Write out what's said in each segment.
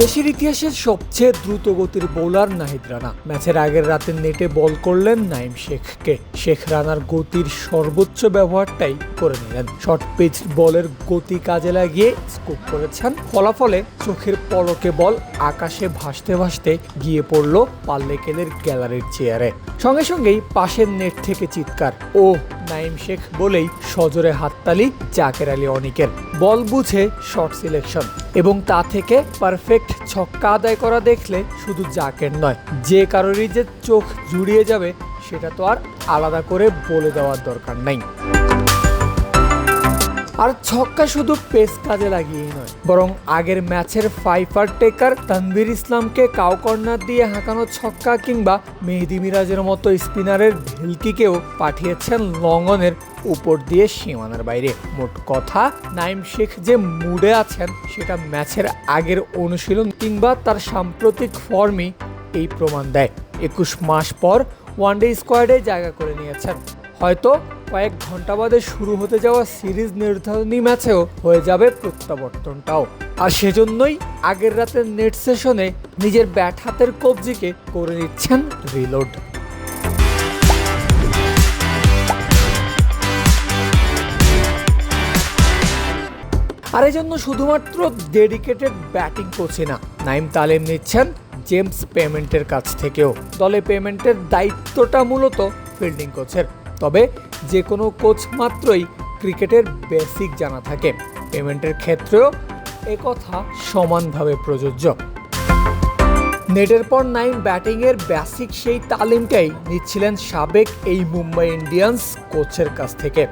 দেশের ইতিহাসের সবচেয়ে দ্রুত গতির বোলার নাহিদ রানা। ম্যাচের আগের রাতে নেটে বল করলেন নাইম শেখকে। শেখ রানার গতির সর্বোচ্চ ব্যবহারটাই করে নিলেন। শর্ট পিচ বলের গতি কাজে লাগিয়ে স্কোপ করেছেন। ফলাফলে চোখের পলকে বল আকাশে ভাসতে ভাসতে গিয়ে পড়ল পাল্লেকেলের গ্যালারির চেয়ারে। সঙ্গে সঙ্গেই পাশের নেট থেকে চিৎকার ও নাইম শেখ বলেই সজোরে হাততালি জাকের আলী অনিকের। বল বুঝে শর্ট সিলেকশন এবং তা থেকে পারফেক্ট ছক্কা আদায় করা দেখলে শুধু জাকের নয়, যে কারোরই যে চোখ জুড়িয়ে যাবে, সেটা তো আর আলাদা করে বলে দেওয়ার দরকার নাই। আর ছক্কা শুধু পেস কাজে লাগিয়েই নয়, বরং আগের ম্যাচের ফাইফার টেকার তানভীর ইসলামকে কাউ কর্নার দিয়ে হাঁকানো ছক্কা কিংবা মেহেদি মিরাজের মতো স্পিনারের ভেলকিকেও পাঠিয়েছেন লঙ্গনের উপর দিয়ে সীমানার বাইরে। মোট কথা, নাইম শেখ যে মুডে আছেন, সেটা ম্যাচের আগের অনুশীলন কিংবা তার সাম্প্রতিক ফর্মই এই প্রমাণ দেয়। একুশ মাস পর ওয়ানডে স্কোয়াডে জায়গা করে নিয়েছেন। হয়তো কয়েক ঘণ্টা বাদে শুরু হতে যাওয়া সিরিজ নির্ধারণী ম্যাচেও হয়ে যাবে প্রত্যাবর্তনটাও। আর সেজন্যই আগের রাতের নেট সেশনে নিজের ব্যাট হাতের কবজিকে করে নিচ্ছেন রিলোড। আর এই জন্য শুধুমাত্র ডেডিকেটেড ব্যাটিং কোচই না, নাইম তালিম নিচ্ছেন জেমস পেমেন্টের কাছ থেকেও। দলে পেমেন্টের দায়িত্বটা মূলত ফিল্ডিং কোচের। তবে যে কোনো কোচ মাত্রই ক্রিকেটের বেসিক জানা থাকে। পেমেন্টের ক্ষেত্রেও একথা সমানভাবে প্রযোজ্য। নেটের পর নাইন ব্যাটিংয়ের বেসিক সেই তালিমটাই নিচ্ছিলেন সাবেক এই মুম্বাই ইন্ডিয়ান্স কোচের কাছ থেকে।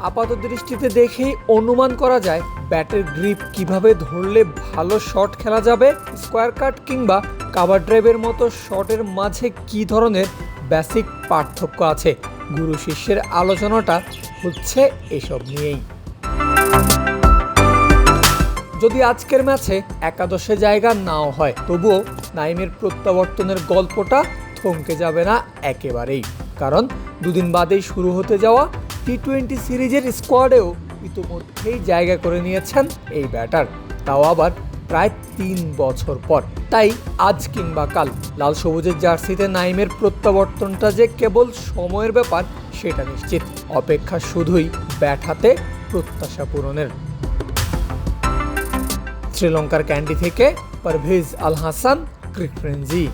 আপাত দৃষ্টিতে দেখেই অনুমান করা যায়, ব্যাটের গ্রিপ কীভাবে ধরলে ভালো শট খেলা যাবে, স্কোয়ার কাট কিংবা কাভার ড্রাইভের মতো শটের মাঝে কী ধরনের বেসিক পার্থক্য আছে। গুরু শিষ্যের আলোচনাটা হচ্ছে এসব নিয়েই। যদি আজকের ম্যাচে একাদশে জায়গা নাও হয়, তবুও নাইমের প্রত্যাবর্তনের গল্পটা থমকে যাবে না একেবারেই। কারণ দুদিন বাদেই শুরু হতে যাওয়া টি টোয়েন্টি সিরিজের স্কোয়াডেও ইতিমধ্যেই জায়গা করে নিয়েছেন এই ব্যাটার তাও আবার প্রায় তিন বছর পর। তাই আজ কিংবা কাল লাল সবুজের জার্সিতে নাইমের প্রত্যাবর্তনটা যে কেবল সময়ের ব্যাপার, সেটা নিশ্চিত। অপেক্ষা শুধুই ব্যাঠাতে প্রত্যাশা পূরণের। শ্রীলঙ্কার ক্যান্ডি থেকে পারভেজ আল হাসান, ক্রিক ফ্রেঞ্জি।